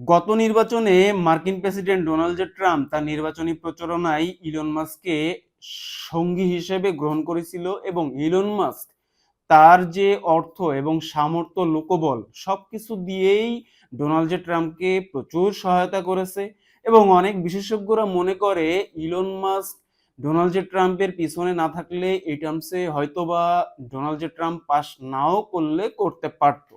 গত নির্বাচনে মার্কিন প্রেসিডেন্ট ডোনাল্ড ট্রাম্প তার নির্বাচনী প্রচারণায় ইলন মাস্ককে সঙ্গী হিসেবে গ্রহণ করেছিল এবং ইলন মাস্ক তার যে অর্থ এবং সামর্থ্য, লোকবল সব কিছু দিয়েই ডোনাল্ড ট্রাম্পকে প্রচুর সহায়তা করেছে এবং অনেক বিশেষজ্ঞরা মনে করে ইলন মাস্ক ডোনাল্ড জে ট্রাম্পের পিছনে না থাকলে এই টার্মসে হয়তোবা ডোনাল্ড জে ট্রাম্প পাস নাও করলে করতে পারতো।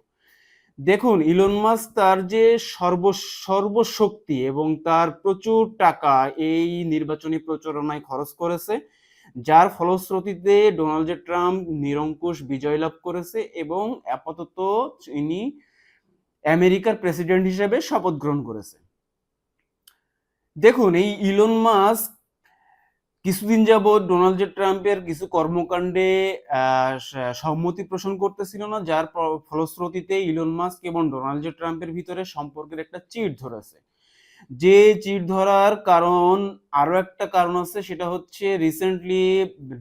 দেখুন ইলন মাস্ক তার যে সর্ব, সর্বশক্তি এবং তার প্রচুর টাকা এই নির্বাচনী প্রচারণায় খরচ করেছে, যার ফলশ্রুতিতে ডোনাল্ড ট্রাম্প নিরঙ্কুশ বিজয় লাভ করেছে এবং আপাতত ইনি আমেরিকার প্রেসিডেন্ট হিসেবে শপথ গ্রহণ করেছে। দেখুন, এই ইলন মাস্ক কিছুদিন যাবৎ ডোনাল্ড জে ট্রাম্পের কিছু কর্মকাণ্ডে সম্মতি পোষণ করতেছিল না, যার ফলশ্রুতিতে ইলন মাস্ক এবং ডোনাল্ড জে ট্রাম্পের ভিতরে সম্পর্কের একটা চিড় ধরেছে। যে চিড় ধরার কারণ আরও একটা কারণ আছে, সেটা হচ্ছে রিসেন্টলি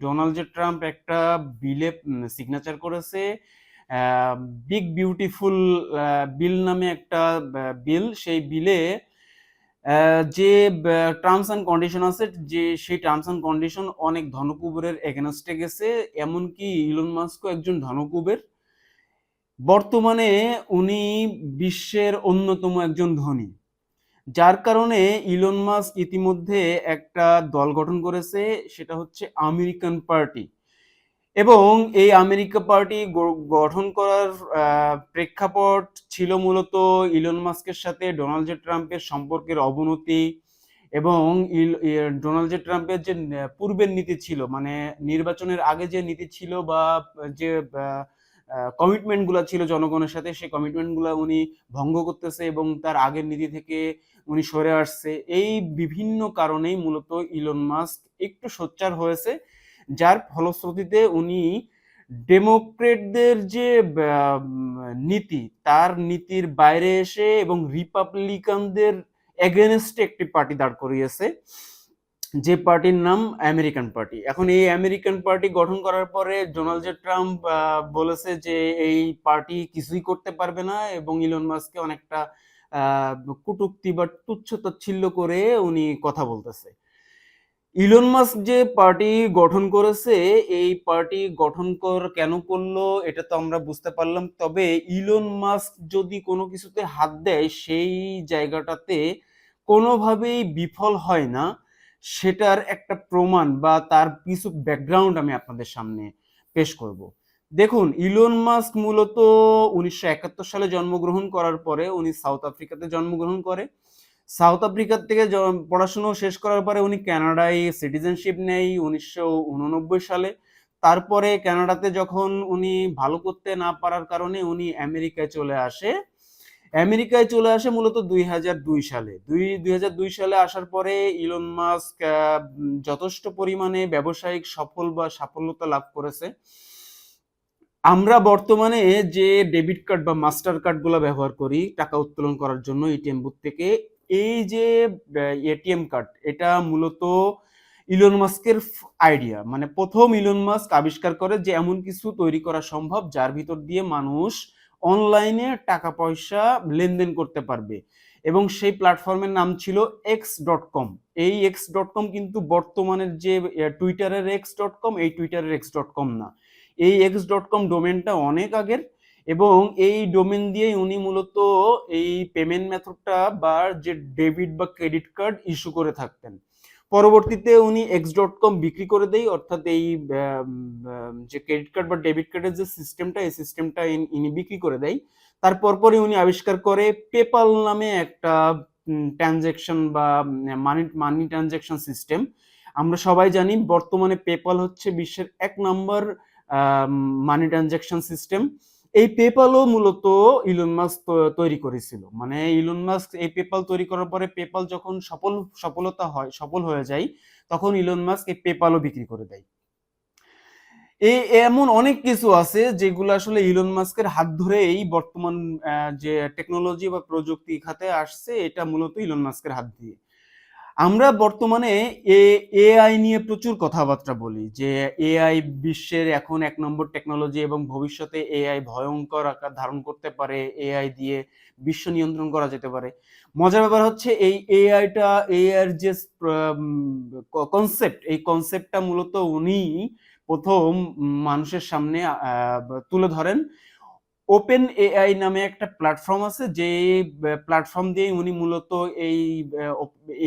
ডোনাল্ড জে ট্রাম্প একটা বিলে সিগনেচার করেছে বিগ বিউটিফুল বিল নামে একটা বিল। সেই বিলে যে টার্মস অ্যান্ড কন্ডিশন আছে, যে, সেই টার্মস অ্যান্ড কন্ডিশন অনেক ধনকুবেরের এগেনস্টে গেছে, এমনকি ইলন মাস্কও একজন ধনকুবের। বর্তমানে উনি বিশ্বের অন্যতম একজন ধনী। যার কারণে ইলন মাস্ক ইতিমধ্যে একটা দল গঠন করেছে, সেটা হচ্ছে আমেরিকান পার্টি এবং এই আমেরিকা পার্টি গঠন করার প্রেক্ষাপট ছিল মূলত ইলন মাস্কের সাথে ডোনাল্ড জে ট্রাম্পের সম্পর্কের অবনতি এবং ডোনাল্ড জে ট্রাম্পের যে পূর্বের নীতি ছিল মানে নির্বাচনের আগে যে নীতি ছিল বা যে কমিটমেন্টগুলা ছিল জনগণের সাথে, সেই কমিটমেন্টগুলা উনি ভঙ্গ করতেছে এবং তার আগের নীতি থেকে উনি সরে আসছে। এই বিভিন্ন কারণেই মূলত ইলন মাস্ক একটু সোচ্চার হয়েছে। যার ফলশ্রুতিতে উনি ডেমোক্রেটদের যে নীতি, তার নীতির বাইরে এসে এবং রিপাবলিকানদের এগেনস্টে একটি পার্টি দাঁড় করিয়েছে, যে পার্টির নাম আমেরিকান পার্টি এখন এই আমেরিকান পার্টি গঠন করার পরে ডোনাল্ড ট্রাম্প বলেছে যে এই পার্টি কিছুই করতে পারবে না এবং ইলন মাস্ককে অনেকটা কটূক্তি বা তুচ্ছ তাচ্ছিল্য করে উনি কথা বলতেছে। ইলন মাস্ক যে পার্টি গঠন করেছে, এই পার্টি গঠন কর, কেন করল, এটা তো আমরা বুঝতে পারলাম। তবে ইলন মাস্ক যদি কোনো কিছুতে হাত দেয়, সেই জায়গাটাতে কোনোভাবেই বিফল হয় না। সেটার একটা প্রমাণ বা তার কিছু ব্যাকগ্রাউন্ড আমি আপনাদের সামনে পেশ করব। দেখুন ইলন মাস্ক মূলত উনিশশো একাত্তর সালে জন্মগ্রহণ করার পরে উনি সাউথ আফ্রিকাতে জন্মগ্রহণ করে। সাউথ আফ্রিকার থেকে পড়াশুনো শেষ করার পরে উনি কানাডায় সিটিজেনশিপ নেয় উনিশশো সালে। তারপরে কানাডাতে যখন উনি ভালো করতে না পারার কারণে উনি আমেরিকায় চলে আসে। আমেরিকায় চলে আসে মূলত দুই হাজার দুই সালে। দুই দুই সালে আসার পরে ইলন মাস্ক যথেষ্ট পরিমাণে ব্যবসায়িক সফল বা সাফল্যতা লাভ করেছে। আমরা বর্তমানে যে ডেবিট কার্ড বা মাস্টার কার্ডগুলো ব্যবহার করি, টাকা উত্তোলন করার জন্য, এটিএম বুথ থেকে এই যে এটিএম কার্ড এটা মূলত ইলন মাস্কের আইডিয়া মানে প্রথম ইলন মাস্ক আবিষ্কার করে যে এমন কিছু তৈরি করা সম্ভব যার ভিতর দিয়ে মানুষ অনলাইনে টাকা পয়সা লেনদেন করতে পারবে। এবং সেই প্ল্যাটফর্মের নাম ছিল এক্স ডট কম এই এক্স ডট কম কিন্তু বর্তমানের যে টুইটারের এক্স ডট কম এই টুইটারের এক্স ডট কম না। এই এক্স ডট কম ডোমেনটা অনেক আগের এবং এই ডোমেন দিয়েই উনি মূলত এই পেমেন্ট মেথডটা বা যে ডেবিট বা ক্রেডিট কার্ড ইস্যু করে থাকতেন। পরবর্তীতে উনি এক্স ডট কম বিক্রি করে দেয় অর্থাৎ এই যে ক্রেডিট কার্ড বা ডেবিট কার্ডের যে সিস্টেমটা এই সিস্টেমটা ইনি বিক্রি করে দেয় তারপর পরে উনি আবিষ্কার করে পেপাল নামে একটা ট্রানজেকশন বা মানি মানি ট্রানজেকশন সিস্টেম আমরা সবাই জানি বর্তমানে পেপাল হচ্ছে বিশ্বের এক নম্বর মানি ট্রানজাকশন সিস্টেম এই পেপালও মূলত ইলন মাস্ক তৈরি করেছিল। মানে ইলন মাস্ক এই পেপাল তৈরি করার পরে পেপাল যখন সফল, সফলতা হয়, সফল হয়ে যায়, তখন ইলন মাস্ক এই পেপালও বিক্রি করে দেয়। এই এমন অনেক কিছু আছে যেগুলো আসলে ইলন মাস্কের হাত ধরে এই বর্তমান যে টেকনোলজি বা প্রযুক্তি খাতে আসছে, এটা মূলত ইলন মাস্কের হাত দিয়ে। আমরা বর্তমানে এ এআই নিয়ে প্রচুর কথাবার্তা বলি যে এআই বিশ্বের এখন এক নম্বর টেকনোলজি এবং ভবিষ্যতে এআই ভয়ঙ্কর আকার ধারণ করতে পারে এআই দিয়ে বিশ্ব নিয়ন্ত্রণ করা যেতে পারে। মজার ব্যাপার হচ্ছে এই এআইটা এআইয়ের যে কনসেপ্ট এই কনসেপ্টটা মূলত উনি প্রথম মানুষের সামনে তুলে ধরেন। ওপেন এআই নামে একটা প্ল্যাটফর্ম আছে, যে প্ল্যাটফর্ম দিয়ে উনি মূলত এই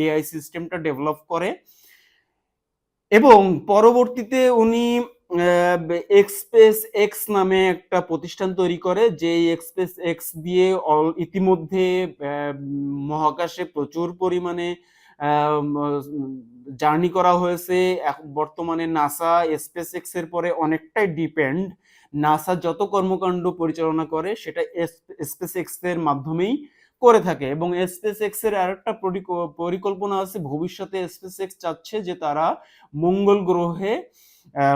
এআই সিস্টেমটা ডেভেলপ করে। এবং পরবর্তীতে উনি এক্সপ্রেস এক্স নামে একটা প্রতিষ্ঠান তৈরি করে যে এক্সপ্রেস এক্স দিয়ে অল- ইতিমধ্যে মহাকাশে প্রচুর পরিমাণে জার্নি করা হয়েছে। বর্তমানে নাসা স্পেস এক্সের পরে অনেকটাই ডিপেন্ড নাসা যত কর্মকাণ্ড পরিচালনা করে, সেটা স্পেস এক্সের মাধ্যমেই করে থাকে। এবং স্পেস এক্সের আরেকটা পরিক- পরিকল্পনা আছে, ভবিষ্যতে স্পেস এক্স চাচ্ছে যে তারা মঙ্গল গ্রহে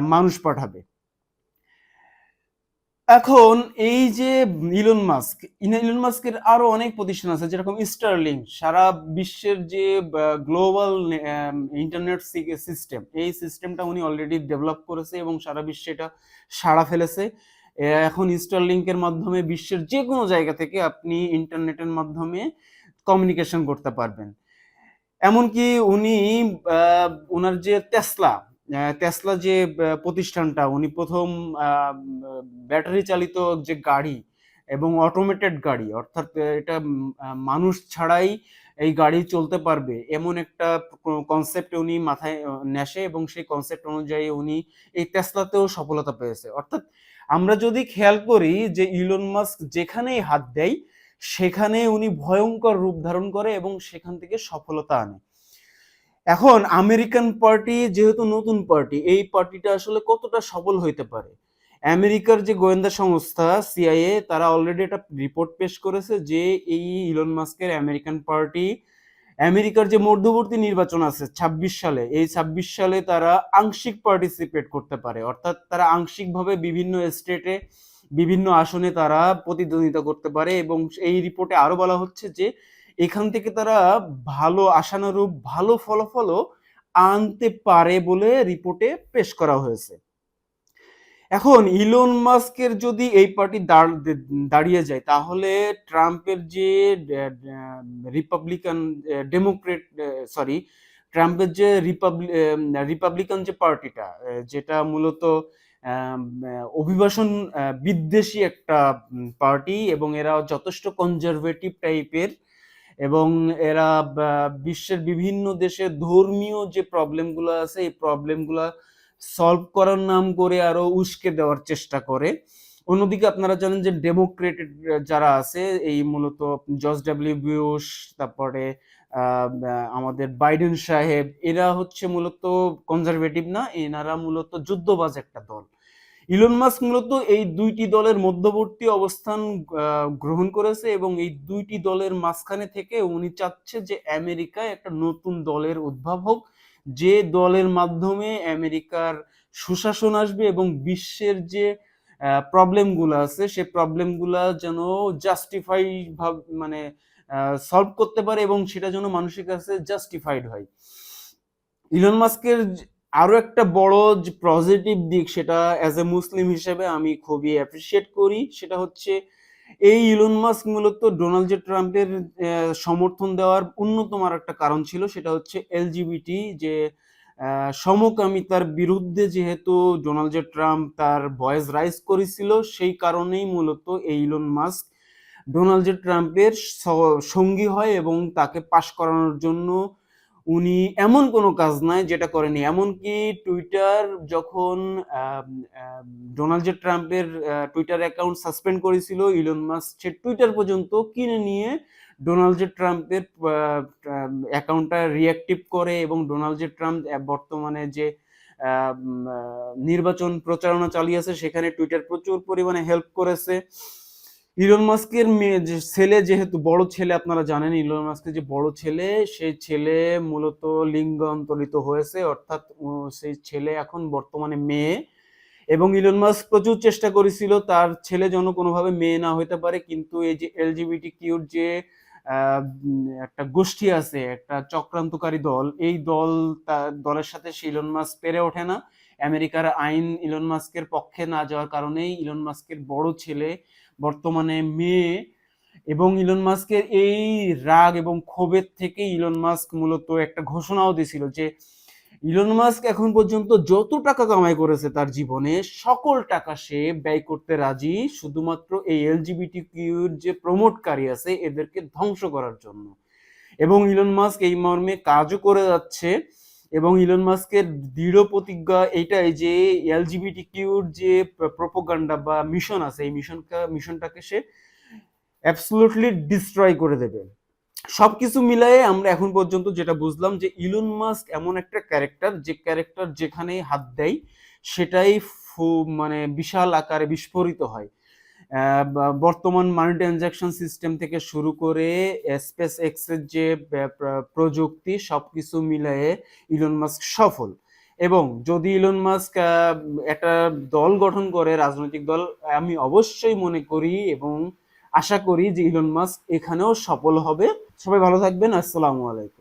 মানুষ পাঠাবে। এখন এই যে ইলন মাস্ক ইলন মাস্কের আরও অনেক প্রতিষ্ঠান আছে, যেরকম স্টারলিং সারা বিশ্বের যে গ্লোবাল ইন্টারনেট সিস্টেম এই সিস্টেমটা উনি অলরেডি ডেভেলপ করেছে এবং সারা বিশ্বে এটা সাড়া ফেলেছে। এখন স্টারলিংকের মাধ্যমে বিশ্বের যে কোনো জায়গা থেকে আপনি ইন্টারনেটের মাধ্যমে কমিউনিকেশন করতে পারবেন। এমনকি উনি ওনার যে টেসলা টেসলা যে প্রতিষ্ঠানটা, উনি প্রথম ব্যাটারি চালিত যে গাড়ি এবং অটোমেটেড গাড়ি, অর্থাৎ এটা মানুষ ছাড়াই এই গাড়ি চলতে পারবে, এমন একটা কনসেপ্ট উনি মাথায় নেশে এবং সেই কনসেপ্ট অনুযায়ী উনি এই টেসলাতেও সফলতা পেয়েছে। অর্থাৎ, আমরা যদি খেয়াল করি যে ইলন মাস্ক যেখানেই হাত দেয় সেখানে উনি ভয়ঙ্কর রূপ ধারণ করে এবং সেখান থেকে সফলতা আনে। এখন আমেরিকান পার্টি যেহেতু নতুন পার্টি, এই পার্টিটা আসলে কতটা সফল হইতে পারে? আমেরিকার যে গোয়েন্দা সংস্থা সিআইএ তারা অলরেডি একটা রিপোর্ট পেশ করেছে যে এই ইলন মাস্কের আমেরিকান পার্টি, আমেরিকার যে মধ্যবর্তী নির্বাচন আছে ২৬ সালে, এই ২৬ সালে তারা আংশিক পার্টিসিপেট করতে পারে। অর্থাৎ তারা আংশিকভাবে বিভিন্ন স্টেটে বিভিন্ন আসনে তারা প্রতিদ্বন্দ্বিতা করতে পারে এবং এই রিপোর্টে আরও বলা হচ্ছে যে এখান থেকে তারা ভালো আশানুরূপ, ভালো ফলাফলও আনতে পারে বলে রিপোর্টে পেশ করা হয়েছে। এখন ইলন মাস্কের যদি এই পার্টি দাঁড়িয়ে যায়, তাহলে ট্রাম্পের যে রিপাবলিকান, ডেমোক্রেট, সরি, ট্রাম্পের যে রিপাবলিকান যে পার্টিটা, যেটা মূলত অভিবাসন বিদ্বেষী একটা পার্টি এবং এরা যথেষ্ট কনজারভেটিভ টাইপের এবং এরা বিশ্বের বিভিন্ন দেশে ধর্মীয় যে প্রবলেমগুলো আছে, এই প্রবলেমগুলো সলভ করার নাম করে আরও উস্কে দেওয়ার চেষ্টা করে। অন্যদিকে আপনারা জানেন যে ডেমোক্রেট যারা আছে, এই মূলত জর্জ ডাব্লিউ বুশ, তারপরে আমাদের বাইডেন সাহেব, এরা হচ্ছে মূলত কনজারভেটিভ না, এনারা মূলত যুদ্ধবাজ একটা দল। ইলন মাস্ক মূলত এই দুইটি দলের মধ্যবর্তী অবস্থান গ্রহণ করেছে এবং এই দুইটি দলের মাঝখানে থেকে উনি চাচ্ছে যে আমেরিকায় একটা নতুন দলের উদ্ভব হোক যে দলের মাধ্যমে আমেরিকার সুশাসন আসবে এবং বিশ্বের যে প্রবলেমগুলো আছে, সে প্রবলেমগুলো যেন জাস্টিফাই মানে সলভ করতে পারে এবং সেটা যেন মানুষের কাছে জাস্টিফাইড হয়। ইলন মাস্কের জ- আরও একটা বড় যে পজিটিভ দিক সেটা অ্যাজ এ মুসলিম হিসেবে আমি খুবই অ্যাপ্রিসিয়েট করি, সেটা হচ্ছে এই ইলন মাস্ক মূলত ডোনাল্ড ট্রাম্পের সমর্থন দেওয়ার অন্যতম আর একটা কারণ ছিল, সেটা হচ্ছে এলজিবিটি যে সমকামিতার বিরুদ্ধে যেহেতু ডোনাল্ড জে ট্রাম্প তার ভয়েস রাইজ করেছিল, সেই কারণেই মূলত এই ইলন মাস্ক ডোনাল্ড জে ট্রাম্পের সঙ্গী হয় এবং তাকে পাশ করানোর জন্য উনি এমন কোনো কাজ নাই যেটা করেনি। এমনকি টুইটার যখন ডোনাল্ড ট্রাম্পের টুইটার অ্যাকাউন্ট সাসপেন্ড করেছিল ইলন মাস্ক সে টুইটার পর্যন্ত কিনে নিয়ে ডোনাল্ড ট্রাম্পের অ্যাকাউন্টটা রিঅ্যাক্টিভ করে এবং ডোনাল্ড ট্রাম্প বর্তমানে যে নির্বাচন প্রচারণা চালিয়েছে সেখানে টুইটার প্রচুর পরিমাণে হেল্প করেছে। ইলন মাস্কের মেয়ে ছেলে যেহেতু, বড় ছেলে আপনারা জানেন ইলন মাস্কের যে বড় ছেলে সেই ছেলে মূলত লিঙ্গ লিঙ্গান্তরিত হয়েছে, অর্থাৎ সেই ছেলে এখন বর্তমানে মেয়ে। এবং ইলন মাস্ক প্রচুর চেষ্টা করেছিল, তার ছেলে যেন কোনোভাবে মেয়ে না হতে পারে, কিন্তু এই যে এলজিবিটি কিউর যে একটা গোষ্ঠী আছে, একটা চক্রান্তকারী দল, এই দল তা- দলের সাথে সে ইলন মাস্ক পেরে ওঠে না। আমেরিকার আইন ইলন মাস্কের পক্ষে না যাওয়ার কারণেই ইলন মাস্কের বড় ছেলে বর্তমানে মেয়ে এবং ইলন মাস্কের এই রাগ এবং ক্ষোভের থেকে ইলন মাস্ক মূলত একটা ঘোষণাও দিয়েছিল যে ইলন মাস্ক এখন পর্যন্ত যত টাকা কামাই করেছে তার জীবনে সকল টাকা সে ব্যয় করতে রাজি শুধুমাত্র এই এলজিবিটি কিউর যে প্রমোটকারী আছে এদেরকে ধ্বংস করার জন্য। এবং ইলন মাস্ক এই মর্মে কাজও করে যাচ্ছে। এবং ইলন মাস্কের দৃঢ় প্রতিজ্ঞা এইটাই যে এলজিবিটি কিউর যে প্রোপোগান্ডা বা মিশন আছে, এই মিশনটা মিশনটাকে সে অ্যাবসলুটলি ডিস্ট্রয় করে দেবে। সবকিছু মিলায়ে আমরা এখন পর্যন্ত যেটা বুঝলাম যে ইলন মাস্ক এমন একটা ক্যারেক্টার যে ক্যারেক্টার যেখানে হাত দেয়, সেটাই মানে বিশাল আকারে বিস্ফোরিত হয়। বর্তমান মানি ট্রানজাকশন সিস্টেম থেকে শুরু করে স্পেস এক্সের যে প্রযুক্তি সব কিছু মিলায়ে ইলন মাস্ক সফল। এবং যদি ইলন মাস্ক একটা দল গঠন করে, রাজনৈতিক দল, আমি অবশ্যই মনে করি এবং আশা করি যে ইলন মাস্ক এখানেও সফল হবে। সবাই ভালো থাকবেন। আসসালামু আলাইকুম।